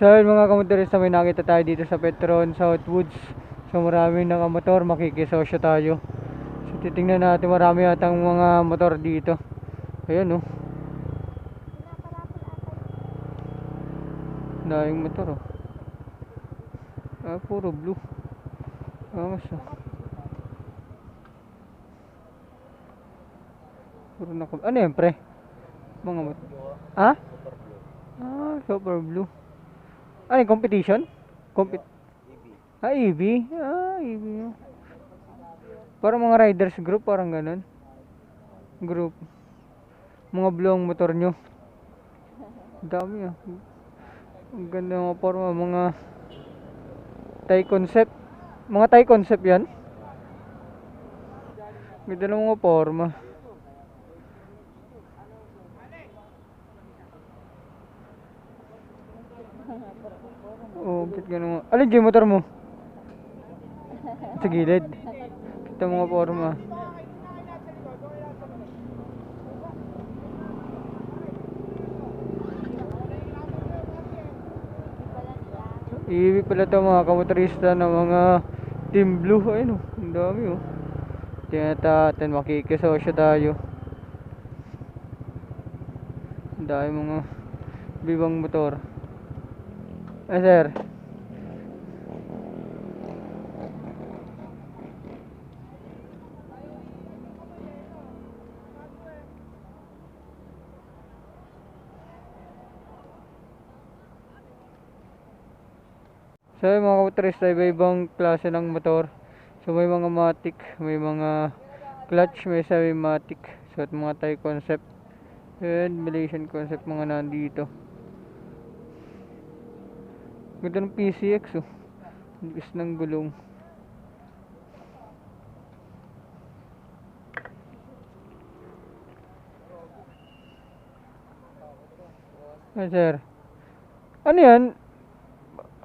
So yun mga kamotorista may nakita tayo dito sa Petron Southwoods. So maraming nakamotor, makikisosyo tayo. So titingnan natin marami atang mga motor dito. Ayan oh. Daing motor oh. Ah, puro blue. Angas ah. Puro na Ano yan pre? Mga motor. Ha? Ah, super blue. Ano yung competition? Compet Ah, EV? Ah, EV. Parang mga riders group, parang ganun. Group. Mga blue ang motor nyo. Dami ah. Ang ganda mga forma, mga Thai concept. Mga Thai concept yan. Ganda ng mga forma. Oh, kit ganun. Alin dyan yung motor mo? Sa gilid. Kita mga forma. Ibig pala to mga kamotorista ng mga Team Blue. Ayun oh, ang dami oh. Tingnan natin, makikisosyo tayo. Ang dami mga bibang motor. Ah, sir. So yung mga motorista, iba-ibang klase ng motor. So may mga matic, may mga clutch, may semi-matic. So at mga Thai concept. And Malaysian concept mga nandito. Ganda ng PCX oh. Bilis ng gulong. Ah, sir. Ano yan?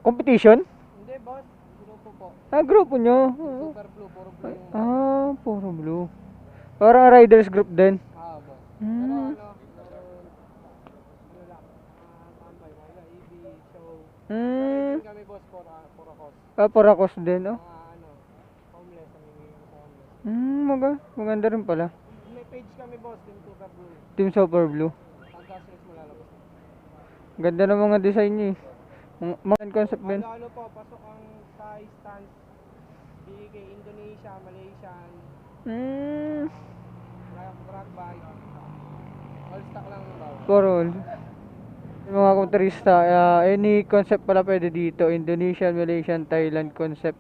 Competition? Hindi, boss. Grupo po. Ah, grupo nyo. Super blue, puro blue. Ah, puro blue. Parang riders group din. Ah, boss. Pero Hmm. ano, meron... Ano lang, ah, tambay, wala, EV, Hmm. Riding kami, boss, for, uh, for a cause. Ah, Poracos din, oh. Mga ano, homeless, namimigay sa homeless. Hmm, maga, maganda rin pala. May page kami, boss, Team Super Blue. Team Super Blue. Pagka stress mo lalabas. Ganda ng mga design niya eh. Mga, concept din. Ano, ano po, pasok ang size, stance, BK, Indonesia, Malaysian, Hmm, rock, rock bike. All stock lang daw. puro. Yung mga motorista, ah, any concept pala pwede dito. Indonesian, Malaysian, Thailand concept.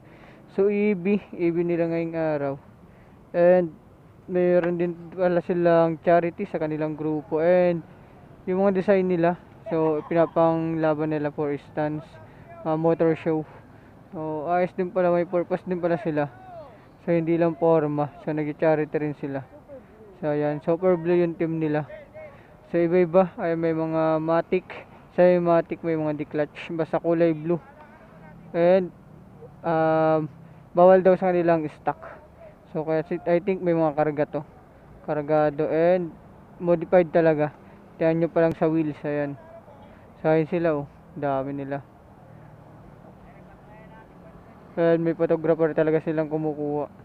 So, EB, EB nila ngayong araw. And, mayroon din pala silang charity sa kanilang grupo. And, yung mga design nila, so, pinapang laban nila for instance, ah, motor show. So, ayos din pala, may purpose din pala sila. So, hindi lang forma. So, nag-charity rin sila. So, ayan. Super blue yung team nila. So, iba-iba. Ay, may mga matic. Sa matic, may mga declutch. Basta kulay blue. And, um, bawal daw sa kanilang stock. So, kaya I think may mga karga to. Kargado and modified talaga. Tiyan nyo pa lang sa wheels. Ayan. So, ayun sila oh. Dami nila. And may photographer talaga silang kumukuha.